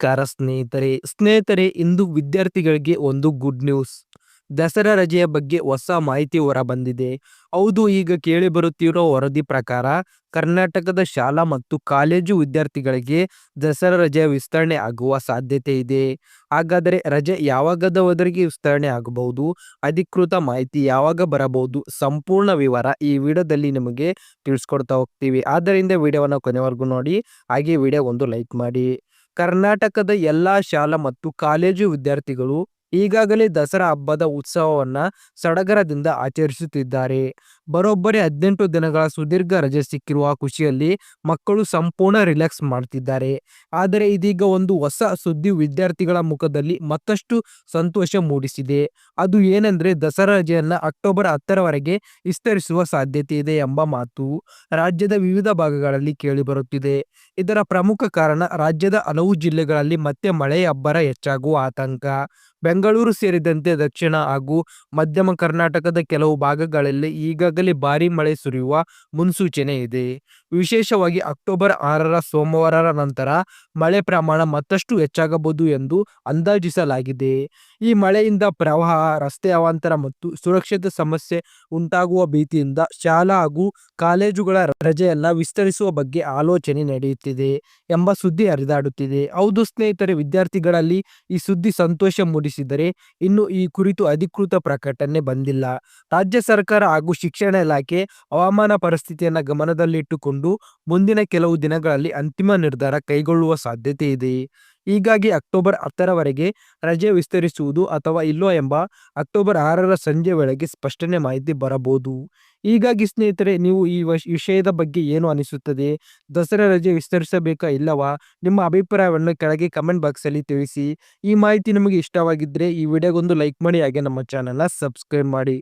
ನಮಸ್ಕಾರ ಸ್ನೇಹಿತರೆ. ಸ್ನೇಹಿತರೆ, ಇಂದು ವಿದ್ಯಾರ್ಥಿಗಳಿಗೆ ಒಂದು ಗುಡ್ ನ್ಯೂಸ್ ದಸರಾ ರಜೆಯ ಬಗ್ಗೆ ಹೊಸ ಮಾಹಿತಿ ಹೊರಬಂದಿದೆ. ಹೌದು, ಈಗ ಕೇಳಿ ಬರುತ್ತಿರೋ ವರದಿ ಪ್ರಕಾರ ಕರ್ನಾಟಕದ ಶಾಲಾ ಮತ್ತು ಕಾಲೇಜು ವಿದ್ಯಾರ್ಥಿಗಳಿಗೆ ದಸರಾ ರಜೆಯ ವಿಸ್ತರಣೆ ಆಗುವ ಸಾಧ್ಯತೆ ಇದೆ. ಹಾಗಾದರೆ ರಜೆ ಯಾವಾಗದವರೆಗೆ ವಿಸ್ತರಣೆ ಆಗಬಹುದು? ಅಧಿಕೃತ ಮಾಹಿತಿ ಯಾವಾಗ ಬರಬಹುದು? ಸಂಪೂರ್ಣ ವಿವರ ಈ ವಿಡಿಯೋದಲ್ಲಿ ನಿಮಗೆ ತಿಳಿಸ್ಕೊಡ್ತಾ ಹೋಗ್ತೀವಿ. ಆದ್ದರಿಂದ ವಿಡಿಯೋವನ್ನು ಕೊನೆವರೆಗೂ ನೋಡಿ. ಹಾಗೆ ವಿಡಿಯೋ ಒಂದು ಲೈಕ್ ಮಾಡಿ. ಕರ್ನಾಟಕದ ಎಲ್ಲಾ ಶಾಲಾ ಮತ್ತು ಕಾಲೇಜು ವಿದ್ಯಾರ್ಥಿಗಳು ಈಗಾಗಲೇ ದಸರಾ ಹಬ್ಬದ ಉತ್ಸವವನ್ನ ಸಡಗರದಿಂದ ಆಚರಿಸುತ್ತಿದ್ದಾರೆ. ಬರೋಬ್ಬರಿ ಹದಿನೆಂಟು ದಿನಗಳ ಸುದೀರ್ಘ ರಜೆ ಸಿಕ್ಕಿರುವ ಖುಷಿಯಲ್ಲಿ ಮಕ್ಕಳು ಸಂಪೂರ್ಣ ರಿಲ್ಯಾಕ್ಸ್ ಮಾಡ್ತಿದ್ದಾರೆ. ಆದರೆ ಇದೀಗ ಒಂದು ಹೊಸ ಸುದ್ದಿ ವಿದ್ಯಾರ್ಥಿಗಳ ಮುಖದಲ್ಲಿ ಮತ್ತಷ್ಟು ಸಂತೋಷ ಮೂಡಿಸಿದೆ. ಅದು ಏನೆಂದರೆ ದಸರಾ ರಜೆಯನ್ನು ಅಕ್ಟೋಬರ್ ಹತ್ತರವರೆಗೆ ವಿಸ್ತರಿಸುವ ಸಾಧ್ಯತೆ ಇದೆ ಎಂಬ ಮಾತು ರಾಜ್ಯದ ವಿವಿಧ ಭಾಗಗಳಲ್ಲಿ ಕೇಳಿಬರುತ್ತಿದೆ. ಇದರ ಪ್ರಮುಖ ಕಾರಣ ರಾಜ್ಯದ ಹಲವು ಜಿಲ್ಲೆಗಳಲ್ಲಿ ಮತ್ತೆ ಮಳೆಯ ಅಬ್ಬರ ಹೆಚ್ಚಾಗುವ ಆತಂಕ. ಬೆಂಗಳೂರು ಸೇರಿದಂತೆ ದಕ್ಷಿಣ ಹಾಗೂ ಮಧ್ಯಮ ಕರ್ನಾಟಕದ ಕೆಲವು ಭಾಗಗಳಲ್ಲಿ ಈಗಾಗಲೇ ಭಾರೀ ಮಳೆ ಸುರಿಯುವ ಮುನ್ಸೂಚನೆ ಇದೆ. ವಿಶೇಷವಾಗಿ ಅಕ್ಟೋಬರ್ ಆರರ ಸೋಮವಾರರ ನಂತರ ಮಳೆ ಪ್ರಮಾಣ ಮತ್ತಷ್ಟು ಹೆಚ್ಚಾಗಬಹುದು ಎಂದು ಅಂದಾಜಿಸಲಾಗಿದೆ. ಈ ಮಳೆಯಿಂದ ಪ್ರವಾಹ, ರಸ್ತೆ ಅವಾಂತರ ಮತ್ತು ಸುರಕ್ಷತೆ ಸಮಸ್ಯೆ ಉಂಟಾಗುವ ಭೀತಿಯಿಂದ ಶಾಲಾ ಹಾಗೂ ಕಾಲೇಜುಗಳ ರಜೆಯನ್ನ ವಿಸ್ತರಿಸುವ ಬಗ್ಗೆ ಆಲೋಚನೆ ನಡೆಯುತ್ತಿದೆ ಎಂಬ ಸುದ್ದಿ ಹರಿದಾಡುತ್ತಿದೆ. ಹೌದು ಸ್ನೇಹಿತರೆ, ವಿದ್ಯಾರ್ಥಿಗಳಲ್ಲಿ ಈ ಸುದ್ದಿ ಸಂತೋಷ ಮೂಡಿಸಿದರೆ ಇನ್ನು ಈ ಕುರಿತು ಅಧಿಕೃತ ಪ್ರಕಟಣೆ ಬಂದಿಲ್ಲ. ರಾಜ್ಯ ಸರ್ಕಾರ ಹಾಗೂ ಶಿಕ್ಷಣ ಇಲಾಖೆ ಹವಾಮಾನ ಪರಿಸ್ಥಿತಿಯನ್ನು ಗಮನದಲ್ಲಿಟ್ಟುಕೊಂಡು ಮುಂದಿನ ಕೆಲವು ದಿನಗಳಲ್ಲಿ ಅಂತಿಮ ನಿರ್ಧಾರ ಕೈಗೊಳ್ಳುವ ಸಾಧ್ಯತೆ ಇದೆ. ಹೀಗಾಗಿ ಅಕ್ಟೋಬರ್ ಹತ್ತರವರೆಗೆ ರಜೆ ವಿಸ್ತರಿಸುವುದು ಅಥವಾ ಇಲ್ಲೋ ಎಂಬ ಅಕ್ಟೋಬರ್ ಆರರ ಸಂಜೆ ವೇಳೆಗೆ ಸ್ಪಷ್ಟನೆ ಮಾಹಿತಿ ಬರಬಹುದು. ಹೀಗಾಗಿ ಸ್ನೇಹಿತರೆ, ನೀವು ಈ ವಿಷಯದ ಬಗ್ಗೆ ಏನು ಅನಿಸುತ್ತದೆ? ದಸರಾ ರಜೆ ವಿಸ್ತರಿಸಬೇಕಾ ಇಲ್ಲವಾ? ನಿಮ್ಮ ಅಭಿಪ್ರಾಯವನ್ನು ಕೆಳಗೆ ಕಮೆಂಟ್ ಬಾಕ್ಸಲ್ಲಿ ತಿಳಿಸಿ. ಈ ಮಾಹಿತಿ ನಿಮಗೆ ಇಷ್ಟವಾಗಿದ್ದರೆ ಈ ವಿಡಿಯೋಗೊಂದು ಲೈಕ್ ಮಾಡಿ ಹಾಗೆ ನಮ್ಮ ಚಾನಲ್ನ ಸಬ್ಸ್ಕ್ರೈಬ್ ಮಾಡಿ.